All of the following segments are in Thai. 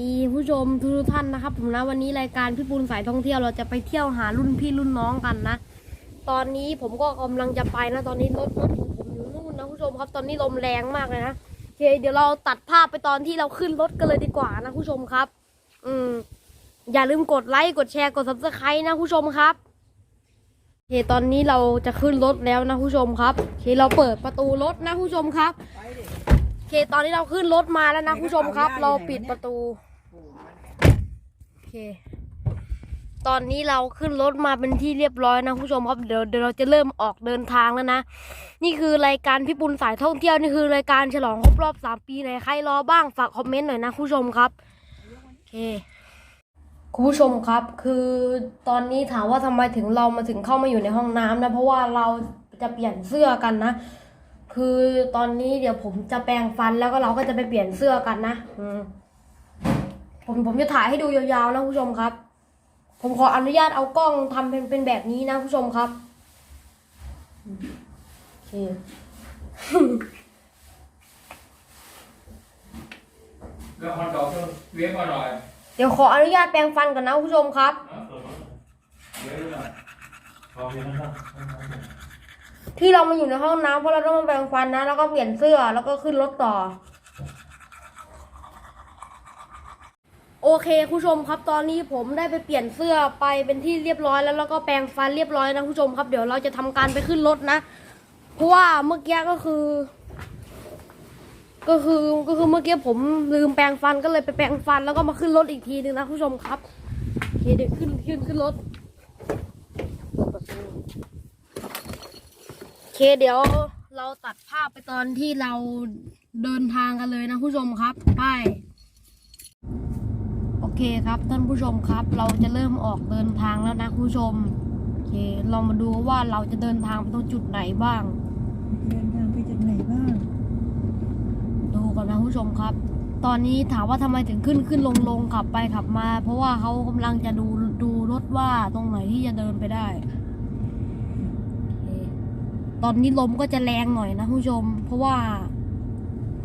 ดีผู้ชมทุกท่านนะครับ ผมนะวันนี้รายการพี่ปูนสายท่องเที่ยวเราจะไปเที่ยวหารุ่นพี่รุ่นน้องกันนะ ตอนนี้ผมก็กำลังจะไปนะ ตอนนี้รถรถของผมอยู่นู่นนะผู้ชมครับตอนนี้ลมแรงมากเลยนะโอเคเดี๋ยวเราตัดภาพไปตอนที่เราขึ้นรถกันเลยดีกว่านะผู้ชมครับ อืม อย่าลืมกดไลค์กดแชร์กด subscribe นะผู้ชมครับโอเคตอนนี้เราจะขึ้นรถแล้วนะผู้ชมครับโอเคเราเปิดประตูรถนะผู้ชมครับ เคตอนนี้เราขึ้นรถมาแล้วนะผู้ชมครับ เราปิดประตูโอเค ตอนนี้เราขึ้นรถมาเป็นที่เรียบร้อยนะผู้ชมครับเดี๋ยวเดี๋ยวเราจะเริ่มออกเดินทางแล้วนะนี่คือรายการพี่ปุณสายท่องเที่ยวนี่คือรายการฉลองครบรอบสามปีไหนใครรอบ้างฝากคอมเมนต์หน่อยนะผู้ชมครับโอเคคุณผู้ชมครับคือตอนนี้ถามว่าทำไมถึงเรามาถึงเข้ามาอยู่ในห้องน้ำนะ เพราะว่าเราจะเปลี่ยนเสื้อกันนะ คือตอนนี้เดี๋ยวผมจะแปรงฟันแล้วก็เราก็จะไปเปลี่ยนเสื้อกันนะอืมผมผมจะถ่ายให้ดูยาวๆนะผู้ชมครับ ผมขออนุญาตเอากล้องทำเป็นเป็นแบบนี้นะผู้ชมครับโอเคก็ฮอตดอกก็เลี้ยงมาหน่อยเดี๋ยวขออนุญาตแปรงฟันก่อนนะผู้ชมครับนะเลี้ยงหน่อยพอเลี้ยงนะครับ ที่เรามาอยู่ในห้องน้ำเพราะเราต้องมาแปรงฟันนะ แล้วก็เปลี่ยนเสื้อแล้วก็ขึ้นรถต่อ โอเคคุณผู้ชมครับตอนนี้ผมได้ไปเปลี่ยนเสื้อไปเป็นที่เรียบร้อยแล้วแล้วก็แปรงฟันเรียบร้อยนะคุณผู้ชมครับเดี๋ยวเราจะทำการไปขึ้นรถนะ เพราะว่าเมื่อกี้ก็คือ ก็คือก็คือเมื่อกี้ผมลืมแปรงฟันก็เลยไปแปรงฟันแล้วก็มาขึ้นรถอีกทีหนึ่งนะคุณผู้ชมครับโอเคเดี๋ยวขึ้นขึ้นขึ้นรถ เปิดประตูโอเคเดี๋ยวเราตัดภาพไปตอนที่เราเดินทางกันเลยนะผู้ชมครับไปโอเคครับท่านผู้ชมครับ เราจะเริ่มออกเดินทางแล้วนะผู้ชมโอเคเรามาดูว่าเราจะเดินทางไปตรงจุดไหนบ้าง เดินทางไปจากไหนบ้าง ดูก่อนนะผู้ชมครับ ตอนนี้ถามว่าทำไมถึงขึ้นขึ้นลงลงขับไปขับมา เพราะว่าเขากำลังจะดูดูรถว่าตรงไหนที่จะเดินไปได้โอเค ตอนนี้ลมก็จะแรงหน่อยนะผู้ชม เพราะว่า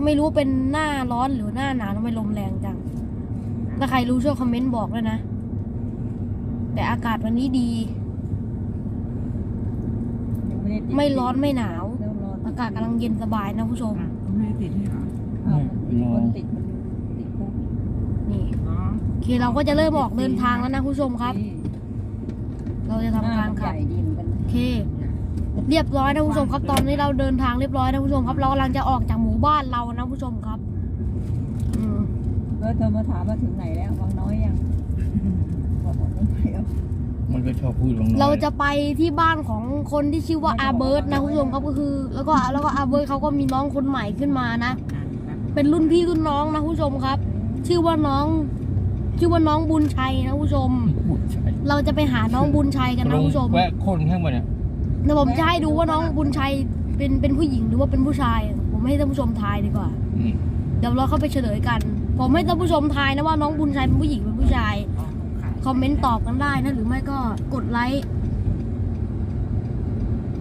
ไม่รู้เป็นหน้าร้อนหรือหน้าหนาวทำไมลมแรงจัง ถ้าใครรู้ช่วยคอมเมนต์บอกด้วยนะ แต่อากาศวันนี้ดี ไม่ไไม่ร้อนไม่หนาว อากาศกำลังเย็นสบายนะผู้ชม ไม่ติดเหรอคนติดติดคุกนี่โอเคเราก็จะเริ่มออกเดินทางแล้วนะผู้ชมครับ เราจะทำการขับโอเค เรียบร้อยนะผู้ชมครับตอนนี้เราเดินทางเรียบร้อยนะผู้ชมครับ เรากำลังจะออกจากหมู่บ้านเรานะผู้ชมครับอืมเออเธอมาถามว่าถึงไหนแล้ววังน้อยยังบอกว่าไม่ไปแล้วมันก็ชอบพูดลงน้อยเราจะไปที่บ้านของคนที่ชื่อว่าอาเบิร์ตนะผู้ชมครับก็คือ แล้วก็แล้วก็อาเบิร์ตเขาก็มีน้องคนใหม่ขึ้นมานะ เป็นรุ่นพี่รุ่นน้องนะผู้ชมครับ ชื่อว่าน้อง ชื่อว่าน้องบุญชัยนะผู้ชม พูดใช่เราจะไปหาน้องบุญชัยกันนะผู้ชม แวะคนข้างบนเนี่ย เดี๋ยวผมจะให้ดูว่าน้องบุญชัยเป็นเป็นผู้หญิงหรือว่าเป็นผู้ชาย ผมให้ท่านผู้ชมทายดีกว่า อืมเดี๋ยวเราเข้าไปเฉลยกัน ผมให้ท่านผู้ชมทายนะว่าน้องบุญชัยเป็นผู้หญิงเป็นผู้ชาย คอมเมนต์ตอบกันได้นะหรือไม่ก็กดไลค์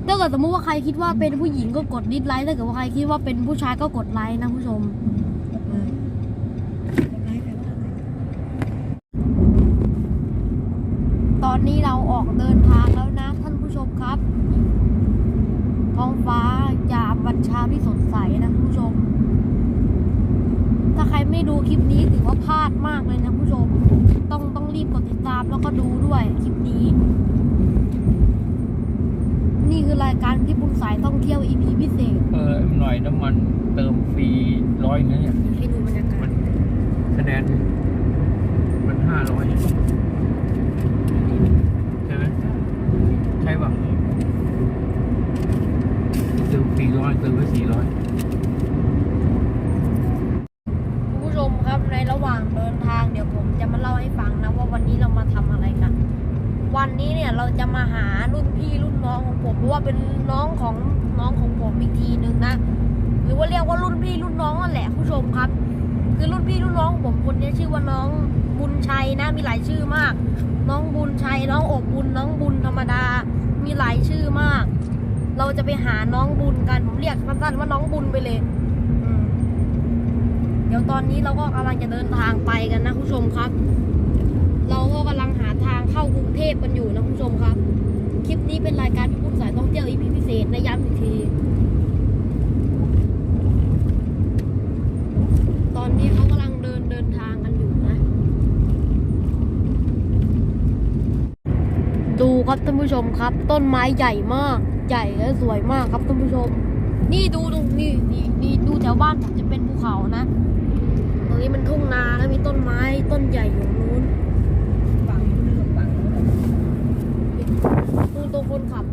ถ้าเกิดสมมติว่าใครคิดว่าเป็นผู้หญิงก็กดดิสไลค์ถ้าเกิดว่าใครคิดว่าเป็นผู้ชายก็กดไลค์นะผู้ชม ตอนนี้เราออกเดินทางแล้วนะท่านผู้ชมครับ ท้องฟ้ายามวันเช้าที่สดใสนะคุณผู้ชม ถ้าใครไม่ดูคลิปนี้ถือว่าพลาดมากเลยนะผู้ชม ต้องต้องรีบกดติดตามแล้วก็ดูด้วยคลิปนี้ นี่คือราย การที่บุญสายท่องเที่ยว EP พิเศษเออหน่อยน้ำมันเติมฟรีร้อยนึงเนี่ยให้ดูบรรยากามัศนคะแนนมันห้าร้อยใช่ไหมใช่ป่ะเติมฟรีร้อยเติมไว้สี่ร้อยคุณผู้ชมครับในระหว่างเดินทางเดี๋ยวผมจะมาเล่าให้ฟังนะว่าวันนี้เรามาทำอะไรกันวันนี้เนี่ยเราจะมาหารุ่นพี่รุ่นน้องของ เพราะว่าเป็นน้องของน้องของผมอีกทีหนึ่งนะ หรือว่าเรียกว่ารุ่นพี่รุ่นน้องนั่นแหละคุณผู้ชมครับ คือรุ่นพี่รุ่นน้องของผมคนนี้ชื่อว่าน้องบุญชัยนะ มีหลายชื่อมาก น้องบุญชัยน้องอบบุญน้องบุญธรรมดา มีหลายชื่อมาก เราจะไปหาน้องบุญกันผมเรียกสั้นๆว่าน้องบุญไปเลยเดี๋ยวตอนนี้เราก็กำลังจะเดินทางไปกันนะผู้ชมครับ เราก็กำลังหาทางเข้ากรุงเทพกันอยู่นะผู้ชมครับ คลิปนี้เป็นรายการพี่ปุ้นสายท่องเที่ยว EP พิเศษนะย้ำอีกที ตอนนี้เขากำลังเดินเดินทางกันอยู่นะ ดูครับท่านผู้ชมครับ ต้นไม้ใหญ่มาก ใหญ่และสวยมากครับท่านผู้ชม นี่ดูตรงนี่นี่นี่ดูแถวบ้านผมจะเป็นภูเขานะตรงนี้มันทุ่งนาแล้วมีต้นไม้ต้นใหญ่อยู่ตรงนู้นฝั่ง นู้นฝั่งนู้นดูตรงคนขับ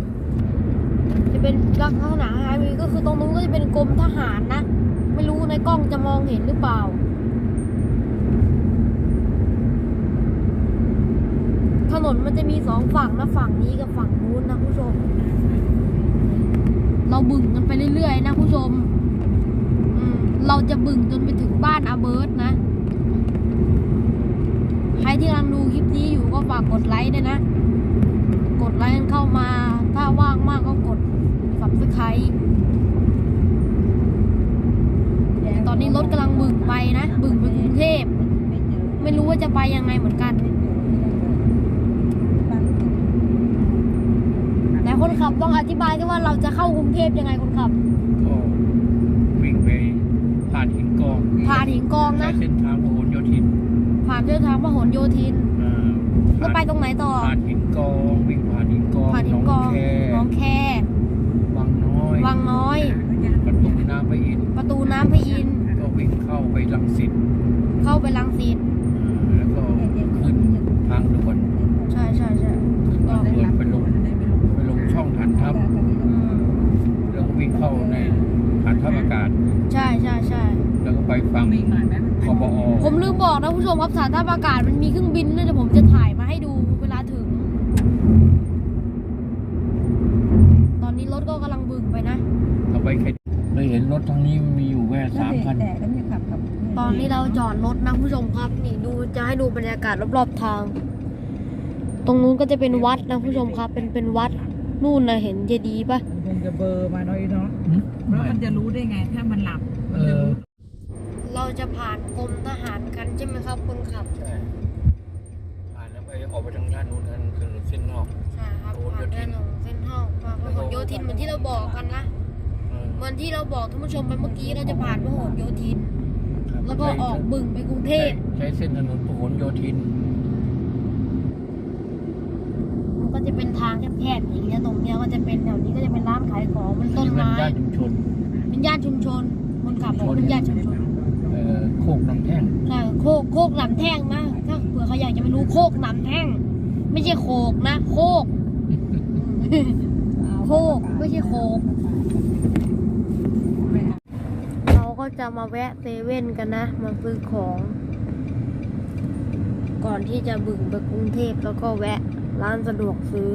จะเป็นลักษณะไฮวีก็คือตรงนู้นก็จะเป็นกรมทหารนะ ไม่รู้ในกล้องจะมองเห็นหรือเปล่าถนนมันจะมีสองฝั่งนะฝั่งนี้กับฝั่งนู้นนะผู้ชม เราบึ่งกันไปเรื่อยๆนะผู้ชมเราจะบึ่งจนไปถึงบ้านอาเบิร์ตนะ ใครที่กำลังดูคลิปนี้อยู่ก็ฝากกดไลค์ด้วยนะ ดไลค์กันเข้ามา ถ้าว่างมากก็กด subscribe ตอนนี้รถกำลังบึ่งไปนะบึ่งไปกรุงเทพไม่เจอไม่รู้ว่าจะไปยังไงเหมือนกัน แต่คนขับต้องอธิบายด้วยว่าเราจะเข้ากรุงเทพยังไงคนขับ ก็วิ่งไปผ่านหินกองผ่านหินกองใช้นะ เส้นทางพหลโยธิน ผ่านเส้นทางพหลโยธินอ่าแล้วไปตรงไหนต่อผ่านหิน กองวิ่งผ่านหินกองผ่านหินกองหนหนอองงแคแควังน้อยวังน้อย ประตูน้ำพระอินทร์ประตูน้ำพระอินทร์ก็วิ่งเข้าไปลังสิตเข้าไปลังสิตอ่าแล้วก็ขึ้นทางด่วนใช่ใช่ใช่ขึ้นทางด่วนไปลงไปลงช่องฐานทัพอืมแล้วก็วิ่งเข้าในฐานทัพอากาศ ใช่ใช่ใช่แล้วก็ไปฝั่งคอปอผมลืมบอกนะผู้ชมครับสถานท่าอากาศมันมีเครื่องบินด้วยเดี๋ยวผมจะถ่ายมาให้ดูเวลาถึง ตอนนี้ รถก็กำลังบึงไปนะ เอาไปแค่ไม่เห็นรถทางนี้มีอยู่แค่สามคัน แต่ก็ไม่ขับขับตอนนี้เราจอดรถนะผู้ชมครับ นี่ดูจะให้ดูบรรยากาศรอบๆทาง ตรงนู้นก็จะเป็นวัดนะผู้ชมครับ เป็นเป็นวัดนู่นนะเห็นเจดีย์ปะคงจะเบอร์มาหน่อยเนาะหืมแล้วมันจะรู้ได้ไง ถ้ามันหลับเออเราจะผ่านกรมทหารกันใช่ไหมครับคนขับ ใช่ ผ่านแล้วไปออกไปทางด้านนู้นกันคือเส้นนอก ใช่ครับผ่านด้านหนองเส้นห้องผ่านพหลโยธินเหมือนที่เราบอกกันนะเออเหมือนที่เราบอกท่านผู้ชมไปเมื่อกี้เราจะผ่านพหลโยธิน ครับแล้วก็ออกบึงไปกรุงเทพใช้ใช้เส้นถนนพหลโยธิน มันก็จะเป็นทางแคบๆอย่างเงี้ยตรงเนี้ยก็จะเป็นแถวนี้ก็จะเป็นร้านขายของเป็นต้นเป็นไม้ย่านชุมชนเป็นย่านชุมชนคนขับบอกว่าเป็นย่านชุมชน เอ่อโคกน้ำแท่ง ใช่โคกโคกหนำแท่งนะถ้าเผื่อใครอยากจะไม่รู้โคกหนำแท่ง ไม่ใช่โคกนะ โคก โคก ไม่ใช่โคก เราก็จะมาแวะเซเว่นกันนะ มาซื้อของ ก่อนที่จะบึงไปกรุงเทพแล้วก็แวะร้านสะดวกซื้อ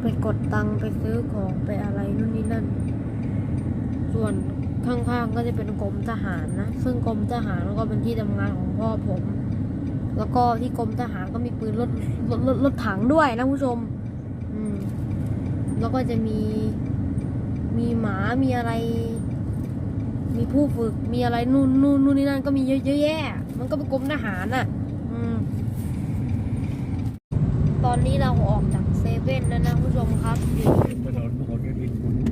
ไปกดตังค์ไปซื้อของไปอะไรนู่นนี่นั่น ส่วน ข้างๆก็จะเป็นกรมทหารนะ ซึ่งกรมทหารก็เป็นที่ทำงานของพ่อผม แล้วก็ที่กรมทหารก็มีปืนรถรถรถรถถังด้วยนะผู้ชม อืม แล้วก็จะมีมีหมามีอะไร มีผู้ฝึกมีอะไรนู่นนู่นนู่นนี่นั่นก็มีเยอะเยอะแยะ มันก็เป็นกรมทหารน่ะ อืม ตอนนี้เราออกจากเซเว่นแล้วนะผู้ชมครับนี่ ถนนพหลโยธิ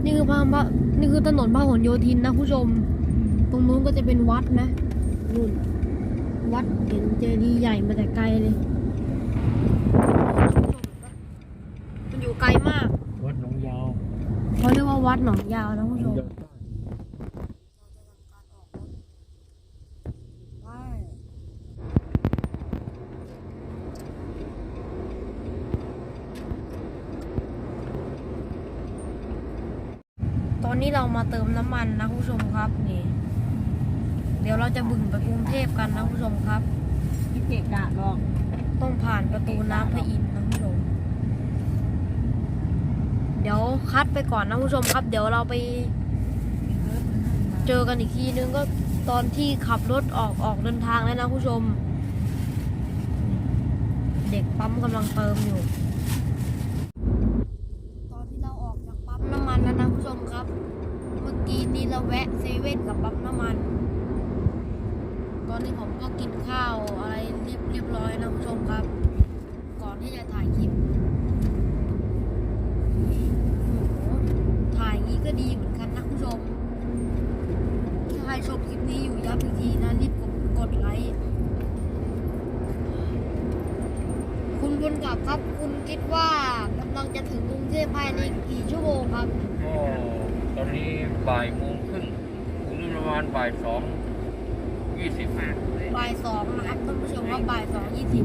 นนี่คือพระพระนี่คือถนนพหลโยธินนะผู้ชม ตรงนู้นก็จะเป็นวัดนะนู่นวัดเห็นเจดีย์ใหญ่มาแต่ไกลเลยมันอยู่ไกลมาก วัดหนองยาวเขาเรียกว่าวัดหนองยาวนะผู้ชม ตอนนี้เรามาเติมน้ำมันนะผู้ชมครับนี่ เดี๋ยวเราจะบึงไปกรุงเทพกันนะผู้ชมครับไม่เกะกะหรอกต้องผ่านประตูน้ำพระอินทร์นะผู้ชม เดี๋ยวคัดไปก่อนนะผู้ชมครับ เดี๋ยวเราไป เจอกันอีกทีนึงก็ตอนที่ขับรถออกออกเดินทางแล้วนะผู้ชม เด็กปั๊มกำลังเติมอยู่ คิดว่ากำลังจะถึงกรุงเทพภายในกี่ชั่วโมงครับก็ตอนนี้บ่ายโมงครึ่งถึงประมาณบ่ายสองยี่สิบ บ่ายสองนะครับท่านผู้ชมว่าบ่ายสองยี่สิบ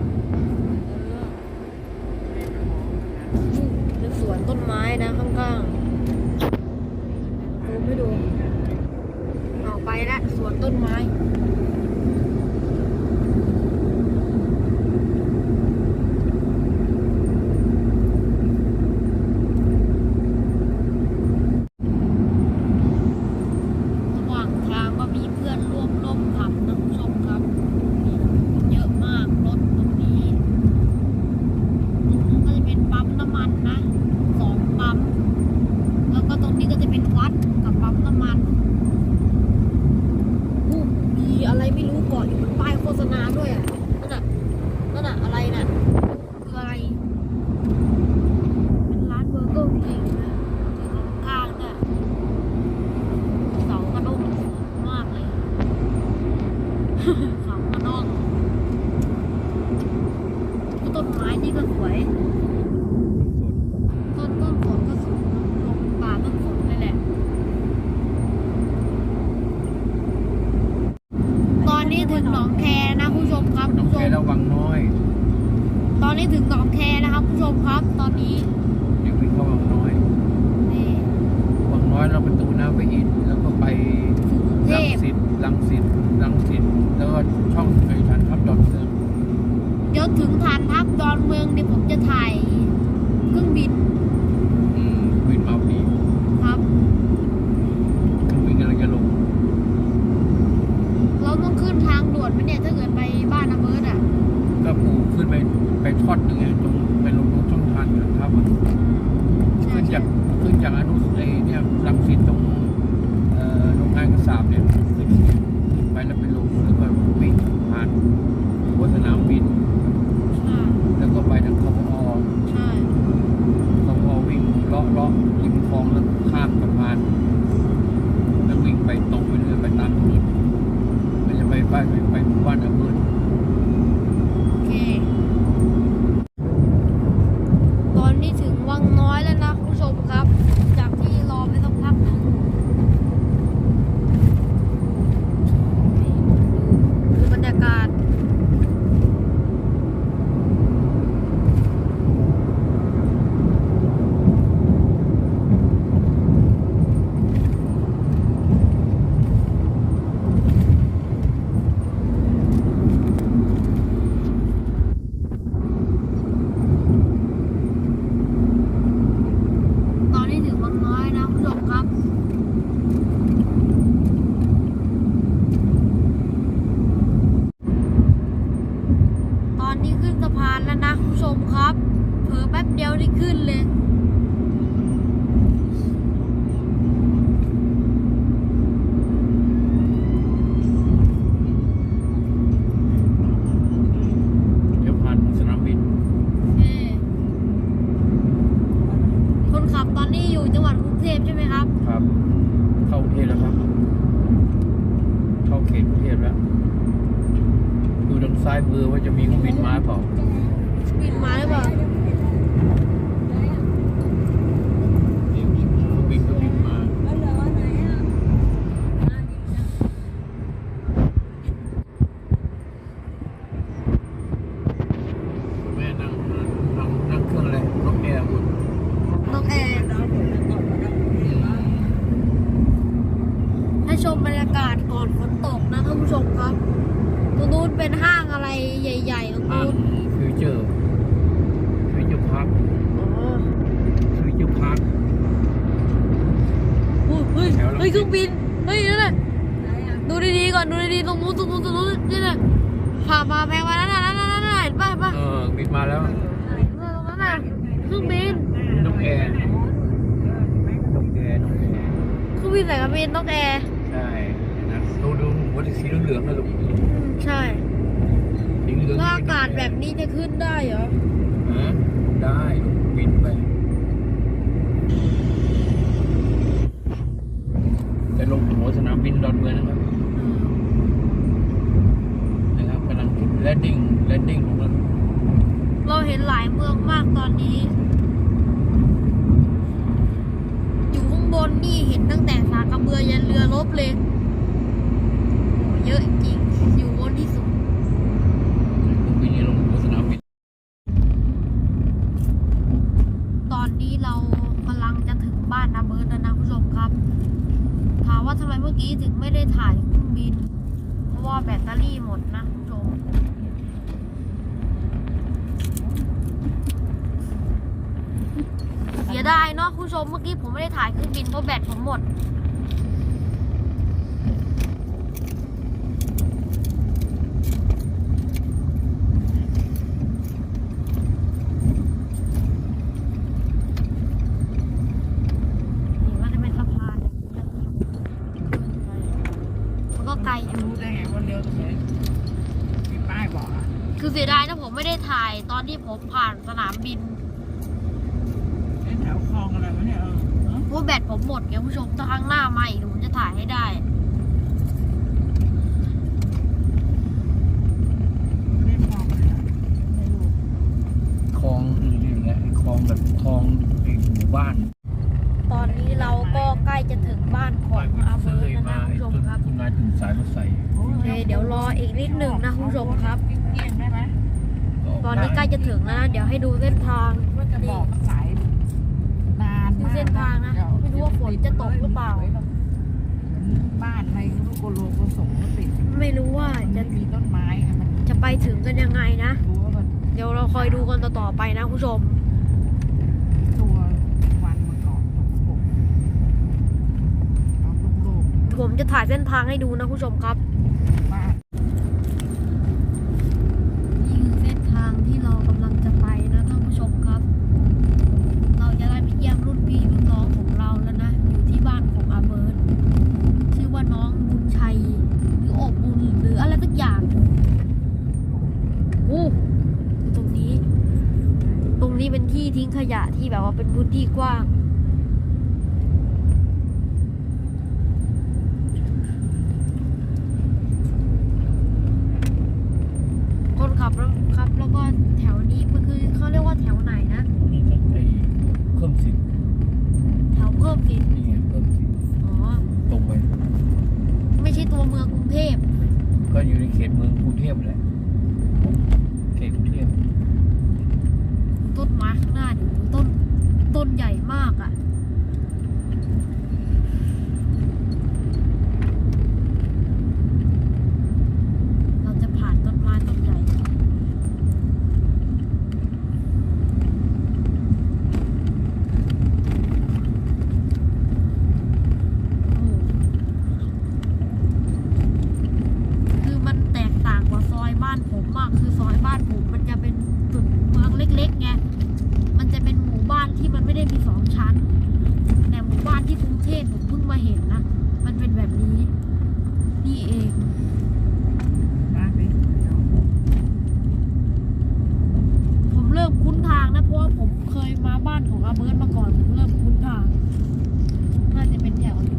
你 ยขึ้นจากอนุสเลเนี่ยรังสิตตรงโรงงานกระสาบเนี่ยขึ้นไปแล้วไปลงแล้วก็วิ่งผ่าน ครับ เข้ากรุงเทพแล้วครับ เข้าเขตกรุงเทพแล้ว ดูทางซ้ายมือว่าจะมีเครื่องบินมาเปล่า บินมาหรือเปล่า ฮ้ยเฮ้ยเครื่องบินเฮ้ยนั่นน่ะดูดีๆก่อนดูดีๆตรงนู้นตรงนู้นตรงนู้นนี่น่ะผ่ามาแพงมานั่นน่ะนั่นน่ะนั่นน่ะป่เห็นป่เออบินมาแล้วเตรงนั้นน่ะเครื่องบินนกแอร์นกแอร์นกแอร์เครื่องบินสายการบินนกแอร์ใช่นะดูดูว่าสีเหลืองๆนะลูกใช่สีเหลืองอากาศแบบนี้จะขึ้นได้เหรอฮะได้บินไป ไปลงหัวสนามบินดอนเมืองนะครับนะครับกำลังแลนดิ้งแลนดิ้งลงแล้วเราเห็นหลายเมืองมากตอนนี้ อยู่ข้างบนนี่เห็นตั้งแต่สากระเบือยันเรือลบเลย เยอะจริงอยู่บนที่สุด เครื่องบินนี่ลงหัวสนามบิน ตอนนี้เรากำลังจะถึงบ้านนาเบิร์ดแล้วนะผู้ชมครับ ถามว่าทำไมเมื่อกี้ถึงไม่ได้ถ่ายเครื่องบิน เพราะว่าแบตเตอรี่หมดนะผู้ชม เสียดายเนาะ ผู้ชมเมื่อกี้ผมไม่ได้ถ่ายเครื่องบินเพราะแบตผมหมด นี่ก็จะเป็นสะพานมันก็ไกลอยู่ รู้ได้ไงว่าเลี้ยวตรงไหนมีป้ายบอกอะคือเสียดายนะผมไม่ได้ถ่ายตอนที่ผมผ่านสนามบินไอ้แถวคลองอะไรวะเนี่ยเออเนอะเพราะแบตผมหมดไงผู้ชมถ้าครั้งหน้ามาอีกเดี๋ยวผมจะถ่ายให้ได้เรียกคลองอะไรอะไม่รู้คลองอื่นอย่างเงี้ยคลองแบบคลองไอ้หมู่บ้านตอนนี้เราก็ใกล้จะถึงบ้านของอาเบิร์ดแล้วนะคุณผู้ชมครับ คุณนายถึงสายรถไฟโอเคเดี๋ยวรออีกนิดหนึ่งนะคุณผู้ชมครับเที่ยงได้ไหมตอนนี้ใกล้จะถึงแล้วนะเดี๋ยวให้ดูเส้นทางว่าจะบอกสายนานดู เส้นทางนะ ไม่รู้ว่าฝนจะตกหรือเปล่า บ้านในลูกโกโลโกสงก็ติดไม่รู้ว่ามัจะนมีต้นไม้อะมันจะไปถึงกันยังไงนะ รู้ว่ามันเดี๋ยวเราคอยดูกันต่อๆไปนะคุณผู้ชม ตัววันมาก่อนตกเอาลูกผมจะถ่ายเส้นทางให้ดูนะคุณผู้ชมครับ ๆบ้าน นี่คือเส้นทางที่เรากำลังจะไปนะท่านผู้ชมครับ เราจะได้ไปเยี่ยมรุ่นพี่รุ่นน้องของเราแล้วนะ อยู่ที่บ้านของอาเบิร์ดชื่อว่าน้องบุญชัย หรืออบบุญหรืออะไรสักอย่างโอ้อยู่ตรงนี้ ตรงนี้เป็น ทิ้งขยะที่แบบว่าเป็นพื้นที่กว้าง คนขับรถครับ แล้วก็แถวนี้มันคือเขาเรียกว่าแถวไหนนะ นี่ก็ไอ้เพิ่มสิทธิ์แถวเพิ่มสินนี่ไงเพิ่มสิทธิ์อ๋อ ตรงไป ไม่ใช่ตัวเมืองกรุงเทพ ก็อยู่ในเขตเมืองกรุงเทพแหละเขตกรุงเทพ ต้นไม้ข้างหน้า ญ่มากอะ่ะ เราจะผ่านต้นไม้ต้นใหญ่ โอ้โหคือมันแตกต่างกว่าซอยบ้านผมมาก คือซอยบ้านผมมันจะเป็นจุดเมืองเล็กๆไง มันจะเป็นหมู่บ้านที่มันไม่ได้มีสองชั้น แต่หมู่บ้านที่กรุงเทพผมเพิ่งมาเห็นนะ มันเป็นแบบนี้ นี่เอง บ้านไปเดี๋ยว ผมเริ่มคุ้นทางนะ เพราะว่าผมเคยมาบ้านของอาเบิร์ตมาก่อน ผมเริ่มคุ้นทาง น่าจะเป็นแถวนี้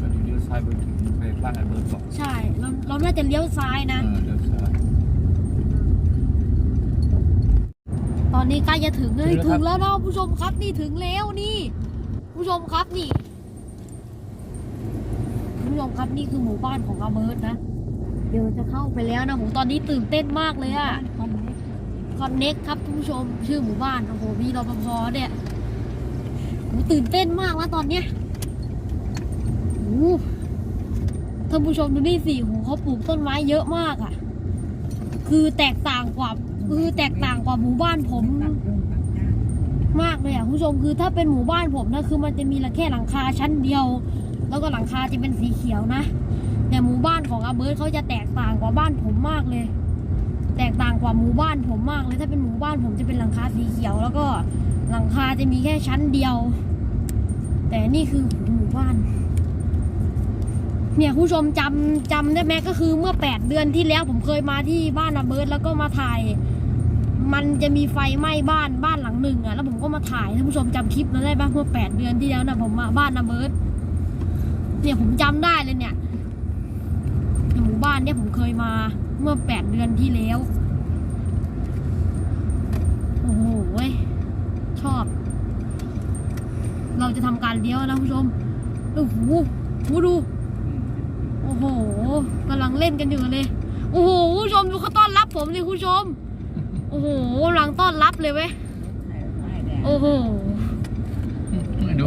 ก็เลี้ยวซ้ายไปถึงไปบ้านอันเบิร์ตบอก ใช่ เราเราน่าจะเลี้ยวซ้ายนะ เออเลี้ยวซ้าย ตอนนี้ใกล้ จะถึงเลยถึถึงงแล้วครับแล้วนะผู้ชมครับนี่ถึงแล้วนี่ ผู้ชมครับนี่ ผู้ชมครับนี่คือหมู่บ้านของอาเบิร์ตนะ เดี๋ยวจะเข้าไปแล้วนะผมตอนนี้ตื่นเต้นมากเลยอะบ้านคอนเน็กคอนเน็กครับคุณผู้ชมชื่อหมู่บ้านโอ้โหมีรปภเนี่ยผมตื่นเต้นมากนะตอนเนี้ยโอ้โหท่านผู้ชมดูนี่สิโหเขาปลูกต้นไม้เยอะมากอะคือแตกต่างกว่า คือแตกต่างกว่าหมู่บ้านผมมากเลยอะคุณผู้ชมคือถ้าเป็นหมู่บ้านผมนะคือมันจะมีแค่หลังคาชั้นเดียว แล้วก็หลังคาจะเป็นสีเขียวนะ แต่หมู่บ้านของอาเบิร์ตเขาจะแตกต่างกว่าบ้านผมมากเลย แตกต่างกว่าหมู่บ้านผมมากเลย ถ้าเป็นหมู่บ้านผมจะเป็นหลังคาสีเขียว แล้วก็หลังคาจะมีแค่ชั้นเดียว แต่นี่คือหมู่บ้าน เนี่ยคุณผู้ชมจำจำได้ไหมก็คือเมื่อแปดเดือนที่แล้วผมเคยมาที่บ้านอาเบิร์ดแล้วก็มาถ่าย มันจะมีไฟไหม้บ้านบ้านหลังหนึ่งอะแล้วผมก็มาถ่ายท่านผู้ชมจำคลิปนั้นได้ปะเมื่อแปดเดือนที่แล้วนะผมมาบ้านอาเบิร์ดเนี่ยผมจำได้เลยเนี่ยหมู่บ้านเนี่ยผมเคยมาเมื่อแปดเดือนที่แล้วโอ้โหชอบ เราจะทำการเลี้ยวนะผู้ชมโอ้โหดู โอ้โหกำลังเล่นกันอยู่เลย โอ้โหผู้ชมดูเขาต้อนรับผมเลยผู้ชม อ้โหกำลังต้อนรับเลยเว้ย โอ้โห ดู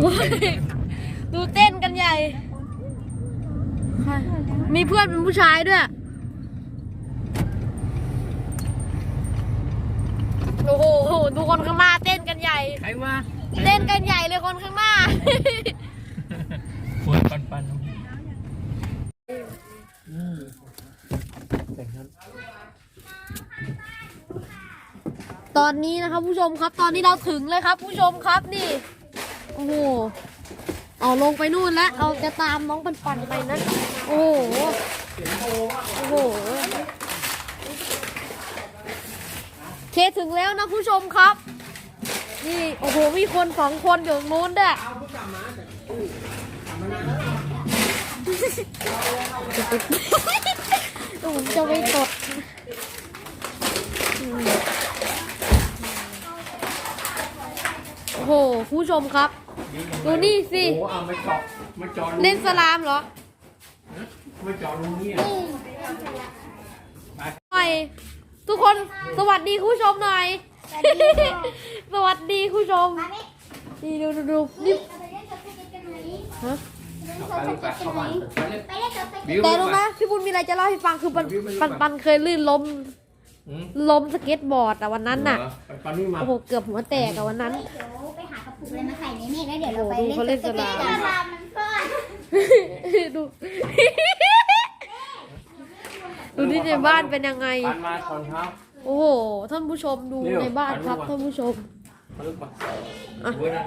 ดูเต้นกันใหญ่ มีเพื่อนเป็นผู้ชายด้วย โอ้โห ดูคนข้างหน้าเต้นกันใหญ่ ใครมาเต้นกันใหญ่เลยคนข้างหน้า ปวดปันปันแต่งนั้น ตอนนี้นะครับผู้ชมครับ ตอนนี้เราถึงเลยครับ ผู้ชมครับนี่โอ้โหเอาลงไปนู่นแล้วเราจะตามน้องปันปันไปนะโอ้โหโอ้โหเคถึงแล้วนะผู้ชมครับ นี่โอ้โหมีคนสองคนอยู่นู้นด้วยผมจะไปกด โอ้โหผู้ชมครับ ดูนี่สิ โอ้เอามาเจาะมาเจาะรูเล่นสลามเหรอมาเจาะรูนี่หน่อยทุกคนสวัสดีคุณผู้ชมหน่อย สวัสดีคุณผู้ชมนี่ดูดูดูนี่ฮะเอาไปไปเข้าบ้านไปเลยบิวแต่รู้ไหมพี่บุญมีอะไรจะเล่าให้ฟังคือปันปันปันเคยลื่นล้ม อืมล้มสเก็ตบอร์ดอะวันนั้นน่ะ เหรอไปปันนี่มาโอ้โห เกือบหัวแตกอะวันนั้น เดี๋ยวไปหากระปุกอะไรมาใส่ในนี่แล้วเดี๋ยวเราไปโอ้โหดูเขาเล่นสลามสลามมันซ่อนดู ดูที่ในบ้านเป็นยังไง ปันมาตอนเช้า โอ้โห ท่านผู้ชมดูเร็วในบ้านครับไปดูก่อนท่านผู้ชม มาลึกปะอะเว้ยนะ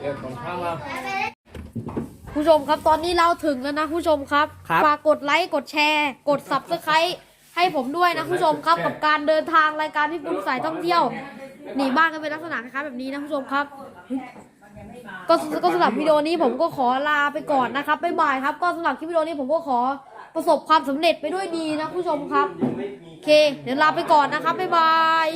เดี๋ยวตอนเช้ามา ผู้ชมครับตอนนี้เราถึงแล้วนะผู้ชมครับครับฝากกดไลค์กดแชร์ กด subscribe ให้ผมด้วยนะผู้ชมครับกับการเดินทางรายการพี่ปุ้นสายท่องเที่ยวหนีบ้านกันเป็นลักษณะคล้ายๆแบบนี้นะผู้ชมครับ ก็ก็สำหรับวิดีโอนี้ผมก็ขอลาไปก่อนนะครับบ๊ายบายครับ ก็สำหรับคลิปวิดีโอนี้ผมก็ขอประสบความสำเร็จไปด้วยดีนะผู้ชมครับโอเค เดี๋ยวลาไปก่อนนะครับบ๊ายบาย